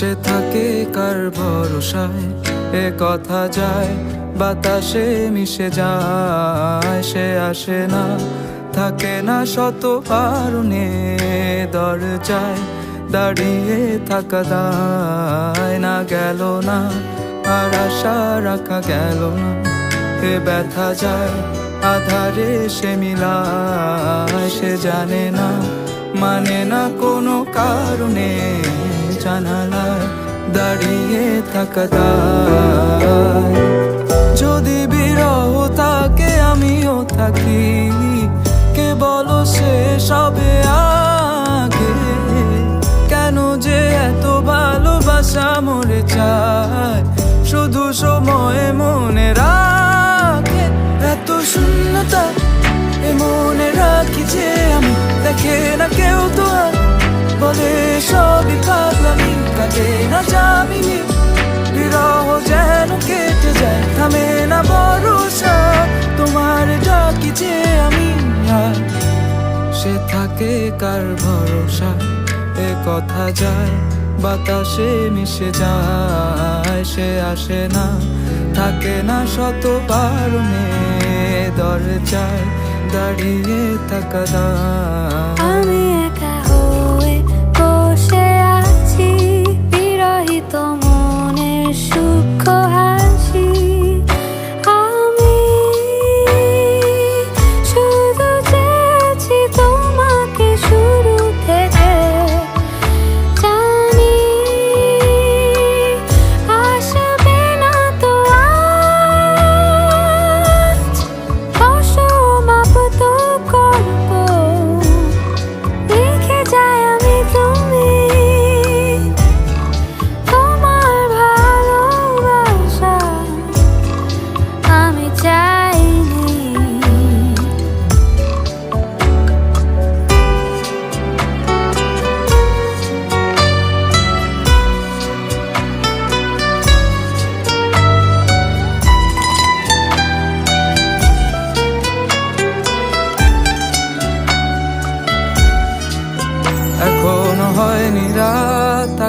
সে থাকে কার ভরসায়? এ কথা যায়, বাতাসে মিশে যায়, সে আসে না, থাকে না শত কারণে দরজায়, দাঁড়িয়ে থাকা দায় না, গেল না, আর আশা রাখা গেল না। এ ব্যথা যায়, আধারে সে মিলায়, সে জানে না মানে না কোনো কারণে জানালায় দাঁড়িয়ে থাকা যদি বিরহ থাকে, আমিও থাকি কে বলো সে সবে আগে। কেন যে এত ভালোবাসা মরে চায় শুধু সময় মনে রাখে। এত শূন্যতা এ মনে রাখি যে আমি দেখে না থাকে কার ভরসা? এ কথা যায়, বাতাসে মিশে যায়, সে আসে না, থাকে না শত কারণে দরজায়, দাঁড়িয়ে থাকা দায়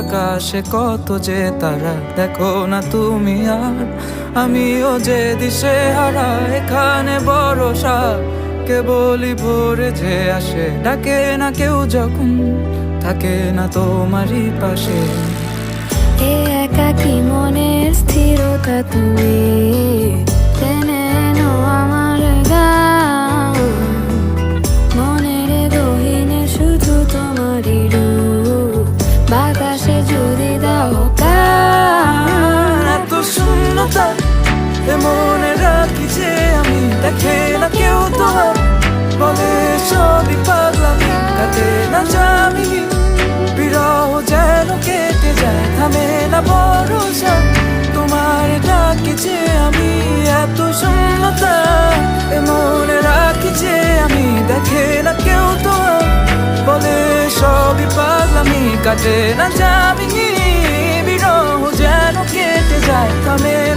আকাশে কত যে তারা, দেখো না তুমি আর। আমিও যে দিশে হারা, এখানে ভরসা কেবলই ভোরে যে আসে, ডাকে না কেউ যখন। থাকে না তোমারই পাশে। একাকি মনের স্থিরতা তুমি কাটে না জামিনি বিরহ যেন কেটে যায় থামে